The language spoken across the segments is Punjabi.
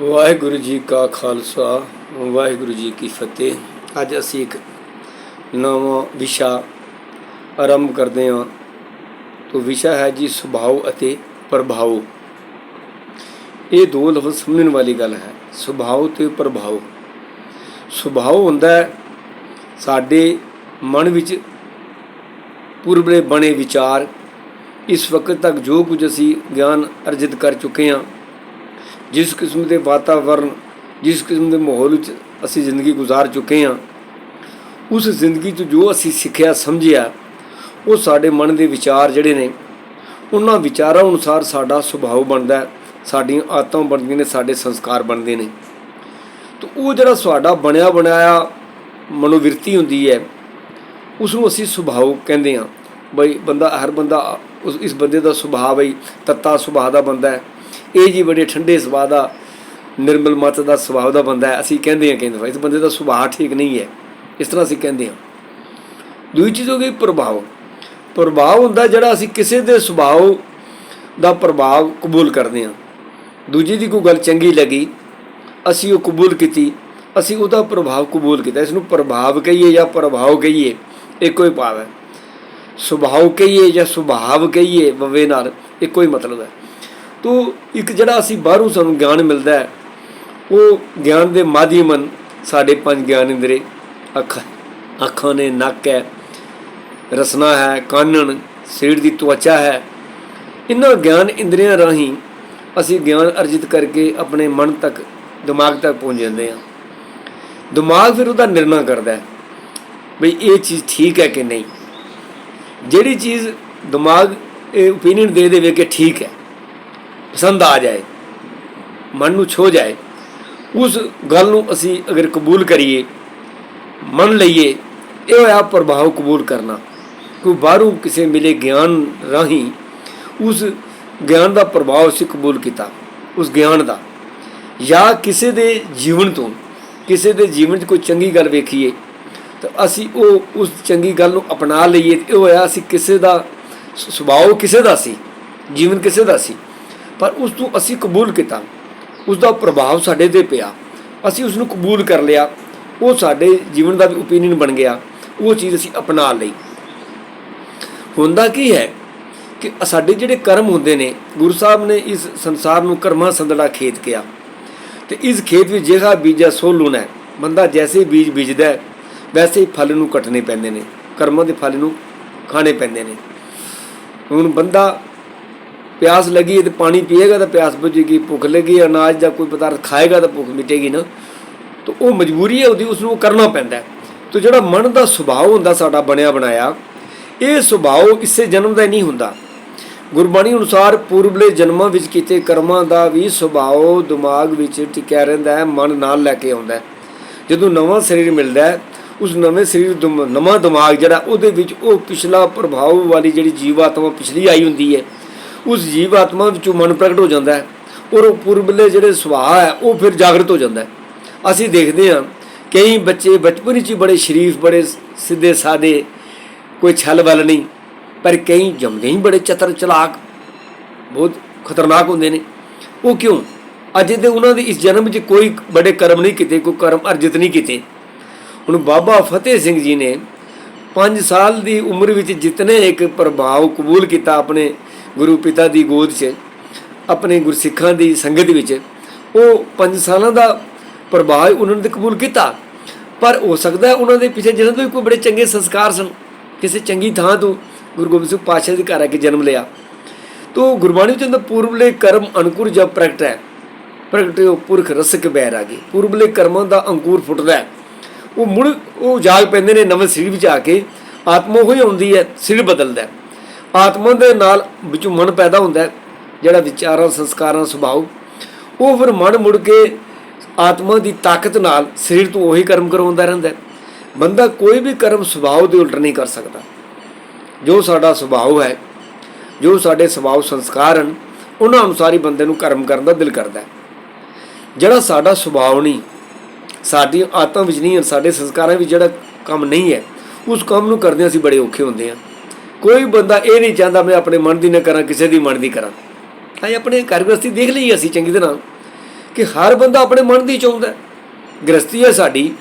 ਵਾਹਿਗੁਰੂ ਜੀ ਕਾ ਖਾਲਸਾ, ਵਾਹਿਗੁਰੂ ਜੀ ਕੀ ਫਤਿਹ। ਅੱਜ ਅਸੀਂ ਇੱਕ ਨਵਾਂ ਵਿਸ਼ਾ ਆਰੰਭ ਕਰਦੇ ਹਾਂ। ਤੋਂ ਵਿਸ਼ਾ ਹੈ ਜੀ ਸੁਭਾਅ ਅਤੇ ਪ੍ਰਭਾਵ ਇਹ ਦੋ ਲਫ਼ਜ਼ ਸਮਝਣ ਵਾਲੀ ਗੱਲ ਹੈ ਸੁਭਾਅ ਤੇ ਪ੍ਰਭਾਵ ਸੁਭਾਅ ਹੁੰਦਾ ਹੈ ਸਾਡੇ ਮਨ ਵਿੱਚ ਪੂਰਬਲੇ ਬਣੇ ਵਿਚਾਰ। ਇਸ ਵਕਤ ਤੱਕ ਜੋ ਕੁਝ ਅਸੀਂ ਗਿਆਨ ਅਰਜਿਤ ਕਰ ਚੁੱਕੇ ਹਾਂ ਜਿਸ ਕਿਸਮ ਦੇ ਵਾਤਾਵਰਣ ਜਿਸ ਕਿਸਮ ਦੇ ਮਾਹੌਲ ਵਿੱਚ ਅਸੀਂ ਜ਼ਿੰਦਗੀ ਗੁਜ਼ਾਰ ਚੁੱਕੇ ਹਾਂ, ਉਸ ਜ਼ਿੰਦਗੀ 'ਚ ਜੋ ਅਸੀਂ ਸਿੱਖਿਆ, ਸਮਝਿਆ, ਉਹ ਸਾਡੇ ਮਨ ਦੇ ਵਿਚਾਰ ਜਿਹੜੇ ਨੇ, ਉਹਨਾਂ ਵਿਚਾਰਾਂ ਅਨੁਸਾਰ ਸਾਡਾ ਸੁਭਾਅ ਬਣਦਾ ਹੈ, ਸਾਡੀਆਂ ਆਦਤਾਂ ਬਣਦੀਆਂ ਨੇ, ਸਾਡੇ ਸੰਸਕਾਰ ਬਣਦੇ ਨੇ। ਤਾਂ ਉਹ ਜਿਹੜਾ ਸਾਡਾ ਬਣਿਆ ਬਣਾਇਆ ਮਨੋਵਿਰਤੀ ਹੁੰਦੀ ਹੈ ਉਸ ਨੂੰ ਅਸੀਂ ਸੁਭਾਅ ਕਹਿੰਦੇ ਹਾਂ। ਬਈ ਬੰਦਾ, ਹਰ ਬੰਦਾ ਉਸ, ਇਸ ਬੰਦੇ ਦਾ ਸੁਭਾਅ ਬਈ ਤੱਤਾ ਸੁਭਾਅ ਦਾ ਬੰਦਾ ਹੈ। ਇਹ ਜੀ ਬੜੇ ਠੰਡੇ ਸੁਭਾਅ ਦਾ, ਨਿਰਮਲ ਮਤ ਦਾ ਸੁਭਾਅ ਦਾ ਬੰਦਾ ਹੈ। ਅਸੀਂ ਕਹਿੰਦੇ ਹਾਂ ਕਹਿੰਦੇ ਇਸ ਬੰਦੇ ਦਾ ਸੁਭਾਅ ਠੀਕ ਨਹੀਂ ਹੈ। ਇਸ ਤਰ੍ਹਾਂ ਅਸੀਂ ਕਹਿੰਦੇ ਹਾਂ। ਦੂਜੀ ਚੀਜ਼ ਹੋ ਗਈ ਪ੍ਰਭਾਵ। ਪ੍ਰਭਾਵ ਹੁੰਦਾ ਜਿਹੜਾ ਅਸੀਂ ਕਿਸੇ ਦੇ ਸੁਭਾਅ ਦਾ ਪ੍ਰਭਾਵ ਕਬੂਲ ਕਰਦੇ ਹਾਂ। ਦੂਜੀ ਦੀ ਕੋਈ ਗੱਲ ਚੰਗੀ ਲੱਗੀ, ਅਸੀਂ ਉਹ ਕਬੂਲ ਕੀਤੀ, ਅਸੀਂ ਉਹਦਾ ਪ੍ਰਭਾਵ ਕਬੂਲ ਕੀਤਾ। ਇਸ ਨੂੰ ਪ੍ਰਭਾਵ ਕਹੀਏ ਜਾਂ ਪ੍ਰਭਾਵ ਕਹੀਏ, ਇੱਕੋ ਹੀ ਭਾਵ ਹੈ। ਸੁਭਾਅ ਕਹੀਏ ਜਾਂ ਸੁਭਾਵ ਕਹੀਏ ਵਵੇ ਨਾਲ ਇੱਕੋ ਹੀ ਮਤਲਬ ਹੈ। ਤੋ ਇੱਕ ਜਿਹੜਾ ਅਸੀਂ ਬਾਹਰੋਂ ਸਾਨੂੰ ਗਿਆਨ ਮਿਲਦਾ ਹੈ, ਉਹ ਗਿਆਨ ਦੇ ਮਾਧਿਅਮਨ ਸਾਡੇ ਪੰਜ ਗਿਆਨ ਇੰਦਰੇ। ਅੱਖਾਂ ਅੱਖਾਂ ਨੇ ਨੱਕ ਹੈ, ਰਸਨਾ ਹੈ, ਕਾਨਣ, ਸਰੀਰ ਦੀ ਤਵਚਾ ਹੈ। ਇਹਨਾਂ ਗਿਆਨ ਇੰਦਰੀਆਂ ਰਾਹੀਂ ਅਸੀਂ ਗਿਆਨ ਅਰਜਿਤ ਕਰਕੇ ਆਪਣੇ ਮਨ ਤੱਕ, ਦਿਮਾਗ ਤੱਕ ਪਹੁੰਚ ਜਾਂਦੇ ਹਾਂ। ਦਿਮਾਗ ਫਿਰ ਉਹਦਾ ਨਿਰਣਾ ਕਰਦਾ ਹੈ, ਬਈ ਇਹ ਚੀਜ਼ ਠੀਕ ਹੈ ਕਿ ਨਹੀਂ? ਜਿਹੜੀ ਚੀਜ਼ ਦਿਮਾਗ, ਇਹ ਓਪੀਨੀਅਨ ਦੇ ਦੇਵੇ ਕਿ ਠੀਕ ਹੈ। ਪਸੰਦ ਆ ਜਾਏ, ਮਨ ਨੂੰ ਛੋ ਜਾਏ, ਉਸ ਗੱਲ ਨੂੰ ਅਸੀਂ ਅਗਰ ਕਬੂਲ ਕਰੀਏ, ਮੰਨ ਲਈਏ, ਇਹ ਹੋਇਆ ਪ੍ਰਭਾਵ ਕਬੂਲ ਕਰਨਾ। ਕੋਈ ਬਾਹਰੋਂ ਕਿਸੇ ਮਿਲੇ ਗਿਆਨ ਰਾਹੀਂ ਉਸ ਗਿਆਨ ਦਾ ਪ੍ਰਭਾਵ ਅਸੀਂ ਕਬੂਲ ਕੀਤਾ, ਉਸ ਗਿਆਨ ਦਾ। ਜਾਂ ਕਿਸੇ ਦੇ ਜੀਵਨ ਤੋਂ, ਕਿਸੇ ਦੇ ਜੀਵਨ 'ਚ ਕੋਈ ਚੰਗੀ ਗੱਲ ਵੇਖੀਏ, ਤਾਂ ਅਸੀਂ ਉਹ ਉਸ ਚੰਗੀ ਗੱਲ ਨੂੰ ਅਪਣਾ ਲਈਏ ਇਹ ਹੋਇਆ ਅਸੀਂ ਕਿਸੇ ਦਾ ਸੁਭਾਅ ਕਿਸੇ ਦਾ ਸੀ, ਜੀਵਨ ਕਿਸੇ ਦਾ ਸੀ। ਪਰ ਉਸ ਨੂੰ ਅਸੀਂ ਕਬੂਲ ਕੀਤਾ। ਉਸ ਦਾ ਪ੍ਰਭਾਵ ਸਾਡੇ ਤੇ ਪਿਆ। ਅਸੀਂ ਉਸ ਨੂੰ ਕਬੂਲ ਕਰ ਲਿਆ। ਉਹ ਸਾਡੇ ਜੀਵਨ ਦਾ ਵੀ ਓਪੀਨੀਅਨ ਬਣ ਗਿਆ। ਉਹ ਚੀਜ਼ ਅਸੀਂ ਅਪਣਾ ਲਈ। ਹੁੰਦਾ ਕੀ ਹੈ ਕਿ ਸਾਡੇ ਜਿਹੜੇ ਕਰਮ ਹੁੰਦੇ ਨੇ, ਗੁਰੂ ਸਾਹਿਬ ਨੇ ਇਸ ਸੰਸਾਰ ਨੂੰ ਕਰਮਾਂ ਸੰਦੜਾ ਖੇਤ ਕਿਹਾ। ਤੇ ਇਸ ਖੇਤ ਵਿੱਚ ਜਿਹੜਾ ਬੀਜਾ ਸੋ ਲੂਣਾ ਬੰਦਾ ਜੈਸੇ ਬੀਜ ਬੀਜਦਾ ਵੈਸੇ ਹੀ ਫਲ ਨੂੰ ਕੱਟਣੇ ਪੈਂਦੇ ਨੇ। ਕਰਮਾਂ ਦੇ ਫਲ ਨੂੰ ਖਾਣੇ ਪੈਂਦੇ ਨੇ। ਹੁਣ ਬੰਦਾ ਪਿਆਸ ਲੱਗੀ ਹੈ ਤੇ ਪਾਣੀ ਪੀਏਗਾ ਤਾਂ ਪਿਆਸ ਬੁਝੇਗੀ, ਭੁੱਖ ਲੱਗੀ, ਅਨਾਜ ਦਾ ਕੋਈ ਪਦਾਰਥ ਖਾਏਗਾ ਤਾਂ ਭੁੱਖ ਮਿਟੇਗੀ ਨਾ। ਤਾਂ ਉਹ ਮਜਬੂਰੀ ਹੈ, ਉਹਦੀ ਉਸ ਨੂੰ ਕਰਨਾ ਪੈਂਦਾ ਹੈ। ਜਿਹੜਾ ਮਨ ਦਾ ਸੁਭਾਅ ਹੁੰਦਾ ਸਾਡਾ ਬਣਿਆ ਬਣਾਇਆ, ਇਹ ਸੁਭਾਅ ਕਿਸੇ ਜਨਮ ਦਾ ਹੀ ਨਹੀਂ ਹੁੰਦਾ। ਗੁਰਬਾਣੀ ਅਨੁਸਾਰ ਪੂਰਬਲੇ ਜਨਮਾਂ ਵਿੱਚ ਕੀਤੇ ਕਰਮਾਂ ਦਾ ਵੀ ਸੁਭਾਅ ਦਿਮਾਗ ਵਿੱਚ ਟਿਕਿਆ ਰਹਿੰਦਾ ਹੈ, ਮਨ ਨਾਲ ਲੈ ਕੇ ਆਉਂਦਾ ਜਦੋਂ ਨਵਾਂ ਸਰੀਰ ਮਿਲਦਾ ਹੈ, ਉਸ ਨਵੇਂ ਸਰੀਰ ਨਵਾਂ ਦਿਮਾਗ ਜਿਹੜਾ ਉਹਦੇ ਵਿੱਚ ਉਹ ਪਿਛਲਾ ਪ੍ਰਭਾਵ ਵਾਲੀ ਜਿਹੜੀ ਜੀਵਾਤਮਾ ਪਿਛਲੀ ਆਈ ਹੁੰਦੀ ਹੈ ਉਸ ਜੀਵ ਆਤਮਾ ਵਿੱਚੋਂ ਮਨ ਪ੍ਰਗਟ ਹੋ ਜਾਂਦਾ ਹੈ। ਔਰ ਉਹ ਪੂਰਬਲੇ ਜਿਹੜੇ ਸੁਭਾਅ ਹੈ, ਉਹ ਫਿਰ ਜਾਗਰਤ ਹੋ ਜਾਂਦਾ ਹੈ। ਅਸੀਂ ਦੇਖਦੇ ਹਾਂ, ਕਈ ਬੱਚੇ ਬਚਪਨ ਵਿੱਚ ਬੜੇ ਸ਼ਰੀਫ, ਬੜੇ ਸਿੱਧੇ ਸਾਦੇ, ਕੋਈ ਛਲ ਵੱਲ ਨਹੀਂ, ਪਰ ਕਈ ਜੰਮਦੇ ਹੀ ਬੜੇ ਚਤਰ ਚਲਾਕ, ਬਹੁਤ ਖਤਰਨਾਕ ਹੁੰਦੇ ਨੇ। ਉਹ ਕਿਉਂ? ਅਜੇ ਤੇ ਉਹਨਾਂ ਦੇ ਇਸ ਜਨਮ ਵਿੱਚ ਕੋਈ ਬੜੇ ਕਰਮ ਨਹੀਂ ਕੀਤੇ, ਕੋਈ ਕਰਮ ਅਰਜਿਤ ਨਹੀਂ ਕੀਤੇ। ਹੁਣ ਬਾਬਾ ਫਤਿਹ ਸਿੰਘ ਜੀ ਨੇ 5 ਸਾਲ ਦੀ ਉਮਰ ਵਿੱਚ ਜਿਤਨੇ ਇੱਕ ਪ੍ਰਭਾਵ ਕਬੂਲ ਕੀਤਾ ਆਪਣੇ ਗੁਰੂ ਪਿਤਾ ਦੀ ਗੋਦ 'ਚ, ਆਪਣੇ ਗੁਰਸਿੱਖਾਂ ਦੀ ਸੰਗਤ ਵਿੱਚ, ਉਹ 5 ਸਾਲਾਂ ਦਾ ਪ੍ਰਭਾਵ ਉਹਨਾਂ ਨੇ ਕਬੂਲ ਕੀਤਾ। ਪਰ ਹੋ ਸਕਦਾ ਉਹਨਾਂ ਦੇ ਪਿੱਛੇ ਜਨਮ ਤੋਂ ਕੋਈ ਬੜੇ ਚੰਗੇ ਸੰਸਕਾਰ ਸਨ, ਕਿਸੇ ਚੰਗੀ ਥਾਂ ਤੋਂ ਗੁਰੂ ਗੋਬਿੰਦ ਸਿੰਘ ਪਾਤਸ਼ਾਹ ਦੇ ਘਰ ਆ ਕੇ ਜਨਮ ਲਿਆ। ਤੋ ਗੁਰਬਾਣੀ ਵਿੱਚ ਅੰਦਰ ਪੂਰਬਲੇ ਕਰਮ ਅਨਕੁਰ ਜਬ ਪ੍ਰਗਟ ਹੈ। ਪ੍ਰਗਟਿਓ ਪੁਰਖ ਰਸਕ ਬੈਰ ਆ ਗਏ। ਪੂਰਬਲੇ ਕਰਮਾਂ ਦਾ ਅੰਕੁਰ ਫੁੱਟਦਾ ਉਹ ਮੁੜ ਉਹ ਜਾਗ ਪੈਂਦੇ ਨੇ ਨਵੇਂ ਸਰੀਰ ਵਿੱਚ ਆ ਕੇ, ਆਤਮਾ ਹੋਈ ਆਉਂਦੀ ਹੈ ਸਰੀਰ ਬਦਲਦਾ ਹੈ। ਆਤਮਾ ਦੇ ਨਾਲ ਵਿੱਚੋਂ ਮਨ ਪੈਦਾ ਹੁੰਦਾ ਜਿਹੜਾ ਵਿਚਾਰਾਂ, ਸੰਸਕਾਰਾਂ, ਸੁਭਾਅ। ਉਹ ਫਿਰ ਮਨ ਮੁੜ ਕੇ ਆਤਮਾ ਦੀ ਤਾਕਤ ਨਾਲ ਸਰੀਰ ਤੋਂ ਉਹੀ ਕਰਮ ਕਰਵਾਉਂਦਾ ਰਹਿੰਦਾ ਬੰਦਾ ਕੋਈ ਵੀ ਕਰਮ ਸੁਭਾਅ ਦੇ ਉਲਟ ਨਹੀਂ ਕਰ ਸਕਦਾ। ਜੋ ਸਾਡਾ ਸੁਭਾਅ ਹੈ, ਜੋ ਸਾਡੇ ਸੁਭਾਅ, ਸੰਸਕਾਰ ਹਨ, ਉਹਨਾਂ ਅਨੁਸਾਰ ਹੀ ਬੰਦੇ ਨੂੰ ਕਰਮ ਕਰਨ ਦਾ ਦਿਲ ਕਰਦਾ ਹੈ। ਜਿਹੜਾ ਸਾਡਾ ਸੁਭਾਅ ਨਹੀਂ, ਸਾਡੀ ਆਤਮ ਵਿੱਚ ਨਹੀਂ ਹੈ ਸਾਡੇ ਸੰਸਕਾਰਾਂ ਵਿੱਚ ਜਿਹੜਾ ਕੰਮ ਨਹੀਂ ਹੈ, ਉਸ ਕੰਮ ਨੂੰ ਕਰਦੇ ਅਸੀਂ ਬੜੇ ਔਖੇ ਹੁੰਦੇ ਹਾਂ। ਕੋਈ ਬੰਦਾ ਇਹ ਨਹੀਂ ਚਾਹੁੰਦਾ ਮੈਂ ਆਪਣੇ ਮਨ ਦੀ ਨਾ ਕਰਾਂ, ਕਿਸੇ ਦੀ ਮਨ ਦੀ ਕਰਾਂ। ਤਾਂ ਇਹ ਆਪਣੇ ਘਰ ਗ੍ਰਸਤੀ ਦੇਖ ਲਈ ਅਸੀਂ ਚੰਗੀ ਤਰ੍ਹਾਂ ਕਿ ਹਰ ਬੰਦਾ ਆਪਣੇ ਮਨ ਦੀ ਚਾਹੁੰਦਾ ਹੈ। ਗ੍ਰਸਤੀ ਹੈ ਸਾਡੀ।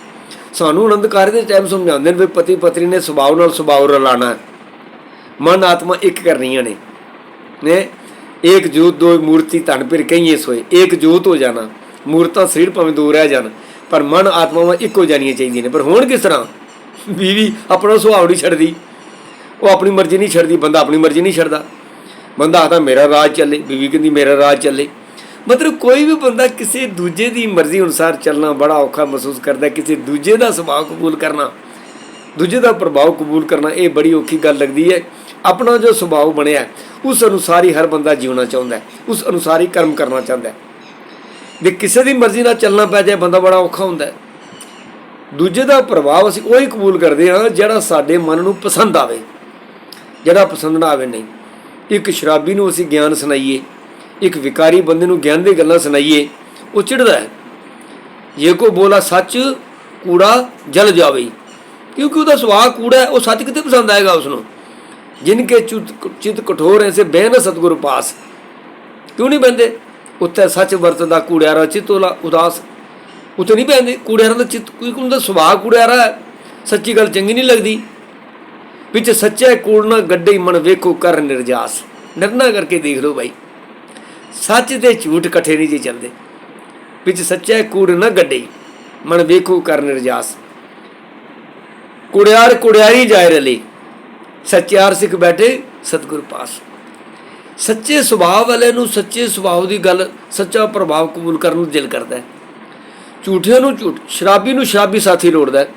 ਸਾਨੂੰ ਆਨੰਦ ਕਾਰਜ ਦੇ ਟਾਈਮ ਸਮਝਾਉਂਦੇ ਨੇ ਵੀ ਪਤੀ ਪਤਨੀ ਨੇ ਸੁਭਾਅ ਨਾਲ ਸੁਭਾਅ ਰਲਾਣਾ ਮਨ ਆਤਮਾ ਇੱਕ ਕਰਨੀਆਂ ਨੇ। ਨੇ ਇੱਕ ਜੋਤ, ਦੋ ਮੂਰਤੀ, ਧਨ ਫਿਰ ਕਹੀਏ ਸੋਏ। ਇੱਕ ਜੋਤ ਹੋ ਜਾਣਾ। ਮੂਰਤਾਂ ਸਰੀਰ ਭਾਵੇਂ ਦੂਰ ਰਹਿ ਜਾਣ, ਪਰ ਮਨ ਆਤਮਾਵਾਂ ਇੱਕੋ ਜਾਣੀਆਂ ਚਾਹੀਦੀਆਂ ਨੇ। ਪਰ ਹੁਣ ਕਿਸ ਤਰ੍ਹਾਂ? ਬੀਵੀ ਆਪਣਾ ਸੁਭਾਅ ਨਹੀਂ ਛੱਡਦੀ। ਉਹ ਆਪਣੀ ਮਰਜ਼ੀ ਨਹੀਂ ਛੱਡਦੀ, ਬੰਦਾ ਆਪਣੀ ਮਰਜ਼ੀ ਨਹੀਂ ਛੱਡਦਾ। ਬੰਦਾ ਆਦਾ ਮੇਰਾ ਰਾਜ ਚੱਲੇ। ਬੀਵੀ ਕਹਿੰਦੀ, ਮੇਰਾ ਰਾਜ ਚੱਲੇ। ਮਤਲਬ ਕੋਈ ਵੀ ਬੰਦਾ ਕਿਸੇ ਦੂਜੇ ਦੀ ਮਰਜ਼ੀ ਅਨੁਸਾਰ ਚੱਲਣਾ ਬੜਾ ਔਖਾ ਮਹਿਸੂਸ ਕਰਦਾ ਕਿਸੇ ਦੂਜੇ ਦਾ ਸੁਭਾਅ ਕਬੂਲ ਕਰਨਾ, ਦੂਜੇ ਦਾ ਪ੍ਰਭਾਵ ਕਬੂਲ ਕਰਨਾ, ਇਹ ਬੜੀ ਔਖੀ ਗੱਲ ਲੱਗਦੀ ਹੈ। ਆਪਣਾ ਜੋ ਸੁਭਾਅ ਬਣਿਆ, ਉਸ ਅਨੁਸਾਰ ਹੀ ਹਰ ਬੰਦਾ ਜੀਉਣਾ ਚਾਹੁੰਦਾ ਹੈ। ਉਸ ਅਨੁਸਾਰ ਹੀ ਕਰਮ ਕਰਨਾ ਚਾਹੁੰਦਾ ਹੈ। ਵੀ ਕਿਸੇ ਦੀ ਮਰਜ਼ੀ ਨਾਲ ਚੱਲਣਾ ਪੈ ਜਾਏ, ਬੰਦਾ ਬੜਾ ਔਖਾ ਹੁੰਦਾ ਹੈ। ਦੂਜੇ ਦਾ ਪ੍ਰਭਾਵ ਅਸੀਂ ਉਹੀ ਕਬੂਲ ਕਰਦੇ ਹਾਂ, ਜਿਹੜਾ ਸਾਡੇ ਮਨ ਨੂੰ ਪਸੰਦ ਆਵੇ। ਜਿਹੜਾ ਪਸੰਦ ਨਾ ਆਵੇ ਨਹੀਂ। ਇੱਕ ਸ਼ਰਾਬੀ ਨੂੰ ਅਸੀਂ ਗਿਆਨ ਸੁਣਾਈਏ, ਇੱਕ ਵਿਕਾਰੀ ਬੰਦੇ ਨੂੰ ਗਿਆਨ ਦੀ ਗੱਲਾਂ ਸੁਣਾਈਏ, ਉਹ ਚਿੜਦਾ ਹੈ। ਜੇ ਕੋ ਬੋਲਾ ਸੱਚ ਕੂੜਾ ਜਲ ਜਾਵੇ, ਕਿਉਂਕਿ ਉਹਦਾ ਸੁਭਾਅ ਕੂੜਾ ਹੈ, ਉਹ ਸੱਚ ਕਿਤੇ ਪਸੰਦ ਆਏਗਾ ਉਸ ਨੂੰ ਜਿਨ ਕੇ ਚੁੱਤ ਚਿਤ ਕਠੋਰ ਐਸੇ ਬਹਿ ਸਤਗੁਰ ਪਾਸ ਕਿਉਂ ਨਹੀਂ ਬੰਦੇ ਉੱਤੇ ਸੱਚ ਵਰਤਦਾ ਕੂੜਿਆਰਾ ਚਿਤੋਲਾ ਉਦਾਸ। ਉੱਤੇ ਨਹੀਂ ਪੈਂਦੇ ਕੂੜਿਆਰਾਂ ਦਾ ਚਿੱਤ, ਕੋਈ ਹੁੰਦਾ ਸੁਭਾਅ ਕੂੜਿਆਰਾ ਹੈ। ਸੱਚੀ ਗੱਲ ਚੰਗੀ ਨਹੀਂ ਲੱਗਦੀ। ਵਿੱਚ ਸੱਚਾ ਕੂੜ ਨਾ ਗੱਡੇ ਮਨ ਵੇਖੋ ਕਰ ਨਿਰਜਾਸ। ਨਿਰਣਾ ਕਰਕੇ ਦੇਖ ਲਓ ਭਾਈ ਸੱਚ ਤੇ ਝੂਠ ਇਕੱਠੇ ਨਹੀਂ ਜੀ ਚੱਲਦੇ। ਵਿੱਚ ਸੱਚਾ ਕੂੜ ਨਾ ਗੱਡੇ ਮਨ ਵੇਖੋ ਕਰ ਨਿਰਜਾਸ। ਕੁੜਿਆਰ ਕੁੜਿਆਰੀ ਜਾਏ ਰਲੇ। ਸੱਚਿਆਰ ਸਿੱਖ ਬੈਠੇ ਸਤਿਗੁਰ ਪਾਸ। ਸੱਚੇ ਸੁਭਾਅ ਵਾਲੇ ਨੂੰ ਸੱਚੇ ਸੁਭਾਅ ਦੀ ਗੱਲ, ਸੱਚਾ ਪ੍ਰਭਾਵ ਕਬੂਲ ਕਰਨ ਨੂੰ ਦਿਲ ਕਰਦਾ ਹੈ। ਝੂਠਿਆਂ ਨੂੰ ਝੂਠ, ਸ਼ਰਾਬੀ ਨੂੰ ਸ਼ਰਾਬੀ ਸਾਥੀ ਲੋੜਦਾ ਹੈ।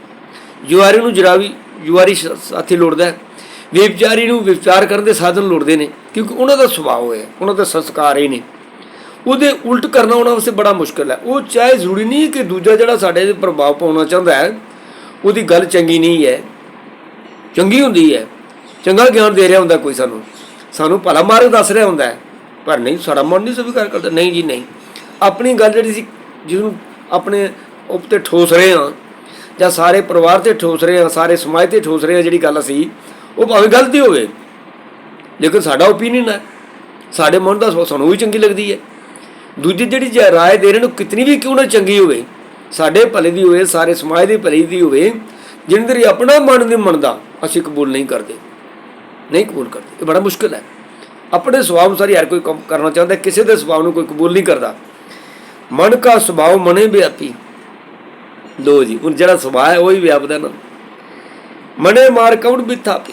ਜੁਆਰੀ ਨੂੰ ਜਰਾਵੀ ਜੁਆਰੀ ਸਾਥੀ ਲੋੜਦਾ ਹੈ। ਵਿਚਾਰੀ ਨੂੰ ਵਿਚਾਰ ਕਰਨ ਦੇ ਸਾਧਨ ਲੋੜਦੇ ਨੇ, ਕਿਉਂਕਿ ਉਹਨਾਂ ਦਾ ਸੁਭਾਅ ਹੋਇਆ, ਉਹਨਾਂ ਦਾ ਸੰਸਕਾਰ ਹੀ ਨੇ ਉਹਦੇ ਉਲਟ ਕਰਨਾ ਉਹਨਾਂ ਵਾਸਤੇ ਬੜਾ ਮੁਸ਼ਕਲ ਹੈ। ਉਹ ਚਾਹੇ ਜ਼ਰੂਰੀ ਨਹੀਂ ਕਿ ਦੂਜਾ ਜਿਹੜਾ ਸਾਡੇ ਤੇ ਪ੍ਰਭਾਵ ਪਾਉਣਾ ਚਾਹੁੰਦਾ ਹੈ, ਉਹਦੀ ਗੱਲ ਚੰਗੀ ਨਹੀਂ ਹੈ। ਚੰਗੀ ਹੁੰਦੀ ਹੈ। ਚੰਗਾ ਗਿਆਨ ਦੇ ਰਿਹਾ ਹੁੰਦਾ ਕੋਈ ਸਾਨੂੰ। ਸਾਨੂੰ ਭਲਾ ਮਾਰਗ ਦੱਸ ਰਿਹਾ ਹੁੰਦਾ ਪਰ ਨਹੀਂ, ਸਾਡਾ ਮਨ ਨਹੀਂ ਸਵੀਕਾਰ ਕਰਦਾ। ਨਹੀਂ ਜੀ, ਨਹੀਂ। ਆਪਣੀ ਗੱਲ ਜਿਹੜੀ ਸੀ, ਜਿਹਨੂੰ ਆਪਣੇ ਉੱਤੇ ਠੋਸ ਰਹੇ ਹਾਂ ਜਾਂ ਸਾਰੇ ਪਰਿਵਾਰ ਤੇ ਠੋਸ ਰਹੇ ਹਾਂ ਸਾਰੇ ਸਮਾਜ ਤੇ ਠੋਸ ਰਹੇ ਹਾਂ ਜਿਹੜੀ ਗੱਲ ਅਸੀਂ, ਉਹ ਭਾਵੇਂ ਗਲਤੀ ਹੋਵੇ, ਲੇਕਿਨ ਸਾਡਾ ਓਪੀਨੀਅਨ ਹੈ। ਸਾਡੇ ਮਨ ਦਾ ਸਾਨੂੰ ਵੀ ਚੰਗੀ ਲੱਗਦੀ ਹੈ। ਦੂਜੀ ਜਿਹੜੀ ਜੇ ਰਾਏ ਦੇ ਰਹੇ ਨੂੰ ਕਿਤਨੀ ਵੀ ਕਿਉਂ ਨਾ ਚੰਗੀ ਹੋਵੇ, ਸਾਡੇ ਭਲੇ ਦੀ ਹੋਵੇ, ਸਾਰੇ ਸਮਾਜ ਦੇ ਭਲੇ ਦੀ ਹੋਵੇ ਜਿੰਦਰ ਹੀ ਆਪਣਾ ਮਨ ਨਹੀਂ ਮੰਨਦਾ, ਅਸੀਂ ਕਬੂਲ ਨਹੀਂ ਕਰਦੇ। ਨਹੀਂ ਕਬੂਲ ਕਰਦੇ, ਇਹ ਬੜਾ ਮੁਸ਼ਕਲ ਹੈ। ਆਪਣੇ ਸੁਭਾਅ ਅਨੁਸਾਰ ਹੀ ਹਰ ਕੋਈ ਕੰਮ ਕਰਨਾ ਚਾਹੁੰਦਾ, ਕਿਸੇ ਦੇ ਸੁਭਾਅ ਨੂੰ ਕੋਈ ਕਬੂਲ ਨਹੀਂ ਕਰਦਾ। ਮਨ ਕਾ ਸੁਭਾਅ ਮਨੇ ਵਿਆਪੀ ਦੋ ਜੀ, ਹੁਣ ਜਿਹੜਾ ਸੁਭਾਅ ਹੈ ਉਹ ਹੀ ਵਿਆਪਦਾ ਨਾ। ਮਨੇ ਮਾਰ ਕੌਣ ਵੀ ਥਾਪੀ?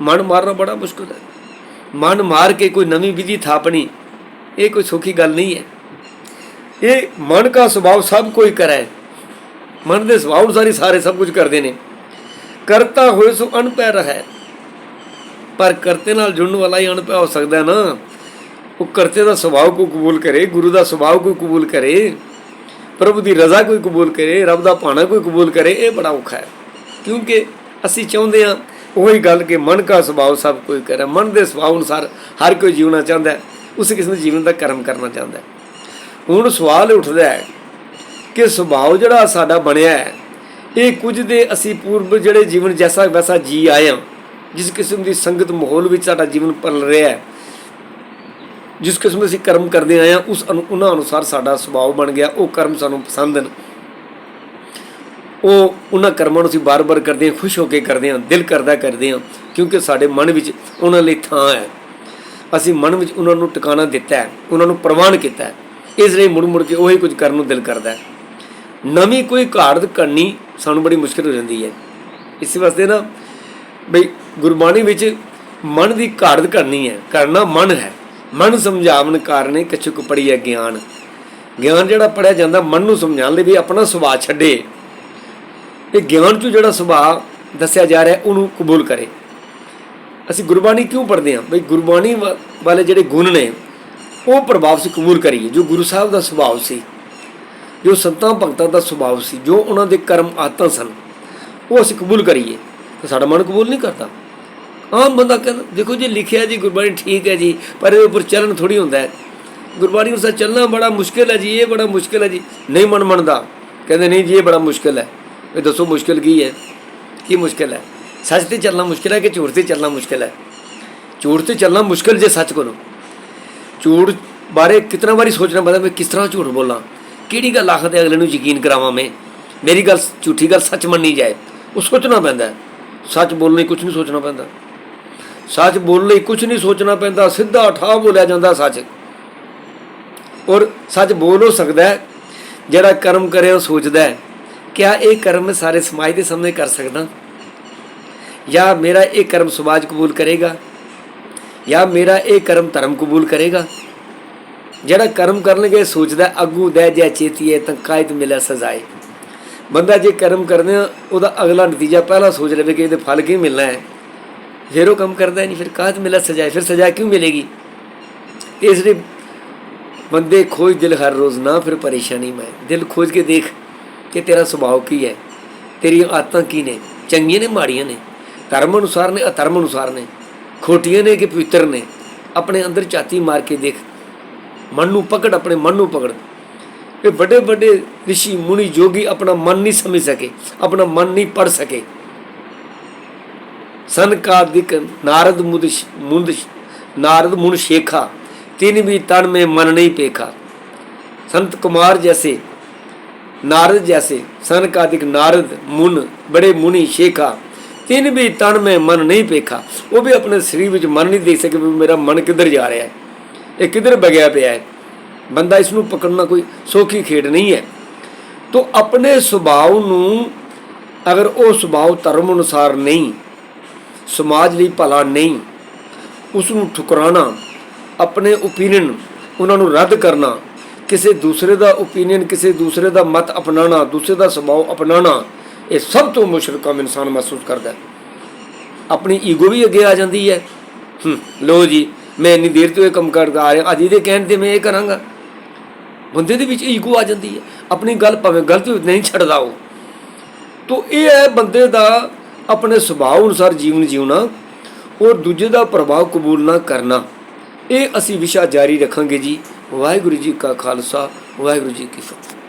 ਮਨ ਮਾਰਨਾ ਬੜਾ ਮੁਸ਼ਕਲ ਹੈ। ਮਨ ਮਾਰ ਕੇ ਕੋਈ ਨਵੀਂ ਵਿਧੀ ਥਾਪਣੀ, ਇਹ ਕੋਈ ਸੌਖੀ ਗੱਲ ਨਹੀਂ ਹੈ। ਇਹ ਮਨ ਕਾ ਸੁਭਾਅ ਸਭ ਕੋਈ ਕਰੇ। ਮਨ ਦੇ ਸੁਭਾਅ ਅਨੁਸਾਰ ਹੀ ਸਾਰੇ ਸਭ ਕੁਝ ਕਰਦੇ ਨੇ। ਕਰਤਾ ਹੋਏ ਸੋ ਅਣਪੈ ਹੈ। ਪਰ ਕਰਤੇ ਨਾਲ ਜੁੜਨ ਵਾਲਾ ਹੀ ਅਣਪੈ ਹੋ ਸਕਦਾ ਨਾ। ਉਹ ਕਰਤੇ ਦਾ ਸੁਭਾਅ ਕੋ ਕਬੂਲ ਕਰੇ, ਗੁਰੂ ਦਾ ਸੁਭਾਅ ਕੋ ਕਬੂਲ ਕਰੇ। ਪ੍ਰਭੂ ਦੀ ਰਜ਼ਾ ਕੋਈ ਕਬੂਲ ਕਰੇ, ਰੱਬ ਦਾ ਭਾਣਾ ਕੋਈ ਕਬੂਲ ਕਰੇ, ਇਹ ਬੜਾ ਔਖਾ ਹੈ। ਕਿਉਂਕਿ ਅਸੀਂ ਚਾਹੁੰਦੇ ਹਾਂ, ਉਹੀ ਗੱਲ ਕਿ ਮਨ ਕਾ ਸੁਭਾਅ ਸਭ ਕੋਈ ਕਰੇ, ਮਨ ਦੇ ਸੁਭਾਅ ਅਨੁਸਾਰ ਹਰ ਕੋਈ ਜੀਉਣਾ ਚਾਹੁੰਦਾ ਹੈ, ਉਸ ਕਿਸਮ ਦੇ ਜੀਵਨ ਦਾ ਕਰਮ ਕਰਨਾ ਚਾਹੁੰਦਾ ਹੈ। ਹੁਣ ਸਵਾਲ ਉੱਠਦਾ ਹੈ ਕਿ ਸੁਭਾਅ ਜਿਹੜਾ ਸਾਡਾ ਬਣਿਆ ਹੈ, ਇਹ ਕੁਝ ਦੇ ਅਸੀਂ ਪੂਰਬ ਜਿਹੜੇ ਜੀਵਨ ਜੈਸਾ ਵੈਸਾ ਜੀ ਆਏ ਹਾਂ, ਜਿਸ ਕਿਸਮ ਦੀ ਸੰਗਤ ਮਾਹੌਲ ਵਿੱਚ ਸਾਡਾ ਜੀਵਨ ਪਲ ਰਿਹਾ ਹੈ ਜਿਸ ਕਿਸਮ ਦੇ ਅਸੀਂ ਕਰਮ ਕਰਦੇ ਆਏ ਹਾਂ, ਉਸ ਅਨੁ- ਉਹਨਾਂ ਅਨੁਸਾਰ ਸਾਡਾ ਸੁਭਾਅ ਬਣ ਗਿਆ। ਉਹ ਕਰਮ ਸਾਨੂੰ ਪਸੰਦ ਨੇ। ਉਹ ਉਹਨਾਂ ਕਰਮਾਂ ਨੂੰ ਅਸੀਂ ਬਾਰ-ਬਾਰ ਕਰਦੇ ਹਾਂ, ਖੁਸ਼ ਹੋ ਕੇ ਕਰਦੇ ਹਾਂ, ਦਿਲ ਕਰਦਾ ਕਰਦੇ ਹਾਂ, ਕਿਉਂਕਿ ਸਾਡੇ ਮਨ ਵਿੱਚ ਉਹਨਾਂ ਲਈ ਥਾਂ ਹੈ। ਅਸੀਂ ਮਨ ਵਿੱਚ ਉਹਨਾਂ ਨੂੰ ਟਿਕਾਣਾ ਦਿੱਤਾ ਹੈ, ਉਹਨਾਂ ਨੂੰ ਪ੍ਰਵਾਨ ਕੀਤਾ ਹੈ। ਇਸ ਲਈ ਮੁੜ-ਮੁੜ ਕੇ ਉਹੀ ਕੁਝ ਕਰਨ ਨੂੰ ਦਿਲ ਕਰਦਾ ਹੈ। ਨਵੀਂ ਕੋਈ ਘਾੜਤ ਕਰਨੀ ਸਾਨੂੰ ਬੜੀ ਮੁਸ਼ਕਲ ਹੋ ਜਾਂਦੀ ਹੈ। ਇਸ ਵਾਸਤੇ ਨਾ ਬਈ ਗੁਰਬਾਣੀ ਵਿੱਚ ਮਨ ਦੀ ਘਾੜਤ ਕਰਨੀ ਹੈ, ਕਰਨਾ ਮਨ ਹੈ। ਮਨ ਸਮਝਾਵਨ ਕਾਰਨੇ ਕਛੁਕ ਪੜੀ ਹੈ ਗਿਆਨ। ਗਿਆਨ ਜਿਹੜਾ ਪੜਿਆ ਜਾਂਦਾ, ਮਨ ਨੂੰ ਸਮਝਾਉਣ ਲਈ ਵੀ ਆਪਣਾ ਸੁਭਾਅ ਛੱਡੇ। ਇਹ ਗਿਆਨ ਤੋਂ ਜਿਹੜਾ ਸੁਭਾਅ ਦੱਸਿਆ ਜਾ ਰਿਹਾ, ਉਹਨੂੰ ਕਬੂਲ ਕਰੇ। ਅਸੀਂ ਗੁਰਬਾਣੀ ਕਿਉਂ ਪੜ੍ਹਦੇ ਹਾਂ? ਬਈ ਗੁਰਬਾਣੀ ਵਾ- ਵਾਲੇ ਜਿਹੜੇ ਗੁਣ ਨੇ, ਉਹ ਪ੍ਰਭਾਵ ਸੀ ਕਬੂਲ ਕਰੀਏ। ਜੋ ਗੁਰੂ ਸਾਹਿਬ ਦਾ ਸੁਭਾਅ ਸੀ, ਜੋ ਸੰਤਾਂ ਭਗਤਾਂ ਦਾ ਸੁਭਾਅ ਸੀ, ਜੋ ਉਹਨਾਂ ਦੇ ਕਰਮ ਆਤਾਂ ਸਨ, ਉਹ ਅਸੀਂ ਕਬੂਲ ਕਰੀਏ। ਤਾਂ ਸਾਡਾ ਮਨ ਕਬੂਲ ਨਹੀਂ ਕਰਦਾ। ਆਮ ਬੰਦਾ ਕਹਿੰਦਾ, ਦੇਖੋ ਜੀ, ਲਿਖਿਆ ਜੀ, ਗੁਰਬਾਣੀ ਠੀਕ ਹੈ ਜੀ, ਪਰ ਇਹਦੇ ਉੱਪਰ ਚੱਲਣ ਥੋੜੀ ਹੁੰਦਾ ਹੈ। ਗੁਰਬਾਣੀ ਅਨੁਸਾਰ ਚੱਲਣਾ ਬੜਾ ਮੁਸ਼ਕਿਲ ਹੈ ਜੀ, ਇਹ ਬੜਾ ਮੁਸ਼ਕਿਲ ਹੈ ਜੀ। ਨਹੀਂ ਮਨ ਮੰਨਦਾ। ਕਹਿੰਦੇ, ਨਹੀਂ ਜੀ, ਇਹ ਬੜਾ ਮੁਸ਼ਕਿਲ ਹੈ। ਇਹ ਦੱਸੋ ਮੁਸ਼ਕਿਲ ਕੀ ਹੈ? ਕੀ ਮੁਸ਼ਕਿਲ ਹੈ? ਸੱਚ ਤੇ ਚੱਲਣਾ ਮੁਸ਼ਕਿਲ ਹੈ ਕਿ ਝੂਠ ਤੇ ਚੱਲਣਾ ਮੁਸ਼ਕਿਲ ਹੈ? ਝੂਠ ਤੇ ਚੱਲਣਾ ਮੁਸ਼ਕਿਲ ਜੇ ਸੱਚ ਕੋਲੋਂ। ਝੂਠ ਬਾਰੇ ਕਿਤਨਾ ਵਾਰੀ ਸੋਚਣਾ ਪੈਂਦਾ, ਮੈਂ ਕਿਸ ਤਰ੍ਹਾਂ ਝੂਠ ਬੋਲਾਂ? ਕਿਹੜੀ ਗੱਲ ਆਖਦੇ ਅਗਲੇ ਨੂੰ ਯਕੀਨ ਕਰਾਵਾਂ ਮੈਂ? ਮੇਰੀ ਗੱਲ ਝੂਠੀ ਗੱਲ ਸੱਚ ਮੰਨੀ ਜਾਏ। ਉਹ ਸੋਚਣਾ ਪੈਂਦਾ ਸੱਚ ਬੋਲਣ ਲਈ ਕੁਝ ਨਹੀਂ ਸੋਚਣਾ ਪੈਂਦਾ। ਸੱਚ ਬੋਲਣ ਲਈ ਕੁਝ ਨਹੀਂ ਸੋਚਣਾ ਪੈਂਦਾ, ਸਿੱਧਾ ਠਾ ਬੋਲਿਆ ਜਾਂਦਾ ਸੱਚ। ਔਰ ਸੱਚ ਬੋਲ ਹੋ ਸਕਦਾ ਹੈ, ਜਿਹੜਾ ਕਰਮ ਕਰੇ ਉਹ ਸੋਚਦਾ ਹੈ। ਕਿਆ ਇਹ ਕਰਮ ਮੈਂ ਸਾਰੇ ਸਮਾਜ ਦੇ ਸਾਹਮਣੇ ਕਰ ਸਕਦਾ? ਜਾਂ ਮੇਰਾ ਇਹ ਕਰਮ ਸਮਾਜ ਕਬੂਲ ਕਰੇਗਾ? ਜਾਂ ਮੇਰਾ ਇਹ ਕਰਮ ਧਰਮ ਕਬੂਲ ਕਰੇਗਾ? ਜਿਹੜਾ ਕਰਮ ਕਰਨਗੇ ਸੋਚਦਾ ਅਗੂ ਦੇ ਜੈ ਚੇਤੀਏ ਤਾਂ ਕਾਇਤ ਮਿਲੇ ਸਜ਼ਾਏ ਬੰਦਾ ਜੇ ਕਰਮ ਕਰਦੇ ਉਹਦਾ ਅਗਲਾ ਨਤੀਜਾ ਪਹਿਲਾਂ ਸੋਚ ਲਵੇ ਕਿ ਇਹਦੇ ਫਲ ਕੀ ਮਿਲਣਾ ਹੈ। ਫਿਰ ਉਹ ਕੰਮ ਕਰਦਾ ਨਹੀਂ, ਫਿਰ ਕਾਹਤ ਮਿਲੇ ਸਜ਼ਾਏ ਫਿਰ ਸਜ਼ਾ ਕਿਉਂ ਮਿਲੇਗੀ? ਇਸ ਲਈ ਬੰਦੇ ਖੋਜ ਦਿਲ ਹਰ ਰੋਜ਼, ਨਾ ਫਿਰ ਪਰੇਸ਼ਾਨੀ ਮੈਂ। ਦਿਲ ਖੋਜ ਕੇ ਦੇਖ ਕਿ ਤੇਰਾ ਸੁਭਾਅ ਕੀ ਹੈ, ਤੇਰੀਆਂ ਆਦਤਾਂ ਕੀ ਨੇ, ਚੰਗੀਆਂ ਨੇ, ਮਾੜੀਆਂ ਨੇ। ਧਰਮ ਅਨੁਸਾਰ ਨੇ, ਅਧਰਮ ਅਨੁਸਾਰ ਨੇ। ਖੋਟੀਆਂ ਨੇ ਕਿ ਪਵਿੱਤਰ ਨੇ? ਆਪਣੇ ਅੰਦਰ ਝਾਤੀ ਮਾਰ ਕੇ ਦੇਖ। ਮਨ ਨੂੰ ਪਕੜ, ਆਪਣੇ ਮਨ ਨੂੰ ਪਕੜ। ਇਹ ਵੱਡੇ ਵੱਡੇ ਰਿਸ਼ੀ, ਮੁਨੀ, ਜੋਗੀ ਆਪਣਾ ਮਨ ਨਹੀਂ ਸਮਝ ਸਕੇ, ਆਪਣਾ ਮਨ ਨਹੀਂ ਪੜ ਸਕੇ। सनकादिक नारद ਮੁੰਦ ਨਾਰਦ ਮੁਨ ਸ਼ੇਖਾ, ਤਿੰਨ ਵੀ ਤਨ तन ਮਨ ਨਹੀਂ ਪੇਖਾ। ਸੰਤ ਕੁਮਾਰ ਜੈਸੇ, ਨਾਰਦ ਜੈਸੇ जैसे सनकादिक ਨਾਰਦ ਮੁਨ, ਬੜੇ ਮੁਨੀ ਸ਼ੇਖਾ, ਤਿੰਨ ਵੀ ਤਨ ਮੈਂ ਮਨ ਨਹੀਂ ਪੇਖਾ। ਉਹ ਵੀ ਆਪਣੇ ਸਰੀਰ ਵਿੱਚ ਮਨ ਨਹੀਂ ਦੇਖ ਸਕੇ ਵੀ ਮੇਰਾ ਮਨ ਕਿੱਧਰ ਜਾ ਰਿਹਾ ਹੈ, ਇਹ ਕਿੱਧਰ ਬਗਿਆ ਪਿਆ ਹੈ। ਬੰਦਾ ਇਸ ਨੂੰ ਪਕੜਨਾ ਕੋਈ ਸੌਖੀ ਖੇਡ ਨਹੀਂ ਹੈ। ਤੋ ਆਪਣੇ ਸੁਭਾਅ ਨੂੰ, ਅਗਰ ਉਹ ਸੁਭਾਅ ਧਰਮ ਅਨੁਸਾਰ ਨਹੀਂ ਸਮਾਜ ਲਈ ਭਲਾ ਨਹੀਂ। ਉਸ ਨੂੰ ਠੁਕਰਾਣਾ ਆਪਣੇ ਓਪੀਨੀਅਨ ਉਹਨਾਂ ਨੂੰ ਰੱਦ ਕਰਨਾ, ਕਿਸੇ ਦੂਸਰੇ ਦਾ ਓਪੀਨੀਅਨ ਕਿਸੇ ਦੂਸਰੇ ਦਾ ਮਤ ਅਪਣਾਉਣਾ, ਦੂਸਰੇ ਦਾ ਸੁਭਾਅ ਅਪਣਾਉਣਾ, ਇਹ ਸਭ ਤੋਂ ਮੁਸ਼ਕਲ ਕੰਮ ਇਨਸਾਨ ਮਹਿਸੂਸ ਕਰਦਾ ਆਪਣੀ ਈਗੋ ਵੀ ਅੱਗੇ ਆ ਜਾਂਦੀ ਹੈ। ਹੂੰ ਲੋ ਜੀ, ਮੈਂ ਇੰਨੀ ਦੇਰ ਤੋਂ ਇਹ ਕੰਮ ਕਰਦਾ ਆ ਰਿਹਾ, ਅੱਜ ਇਹਦੇ ਕਹਿਣ ਤੇ ਮੈਂ ਇਹ ਕਰਾਂਗਾ। ਬੰਦੇ ਦੇ ਵਿੱਚ ਈਗੋ ਆ ਜਾਂਦੀ ਹੈ। ਆਪਣੀ ਗੱਲ ਭਾਵੇਂ ਗਲਤ ਨਹੀਂ ਛੱਡਦਾ ਉਹ। ਤੋ ਇਹ ਹੈ ਬੰਦੇ ਦਾ ਆਪਣੇ ਸੁਭਾਅ ਅਨੁਸਾਰ ਜੀਵਨ ਜਿਉਣਾ, ਔਰ ਦੂਜੇ ਦਾ ਪ੍ਰਭਾਵ ਕਬੂਲ ਨਾ ਕਰਨਾ। ਇਹ ਅਸੀਂ ਵਿਸ਼ਾ ਜਾਰੀ ਰੱਖਾਂਗੇ ਜੀ। ਵਾਹਿਗੁਰੂ ਜੀ ਕਾ ਖਾਲਸਾ, ਵਾਹਿਗੁਰੂ ਜੀ ਕੀ ਫਤਿਹ।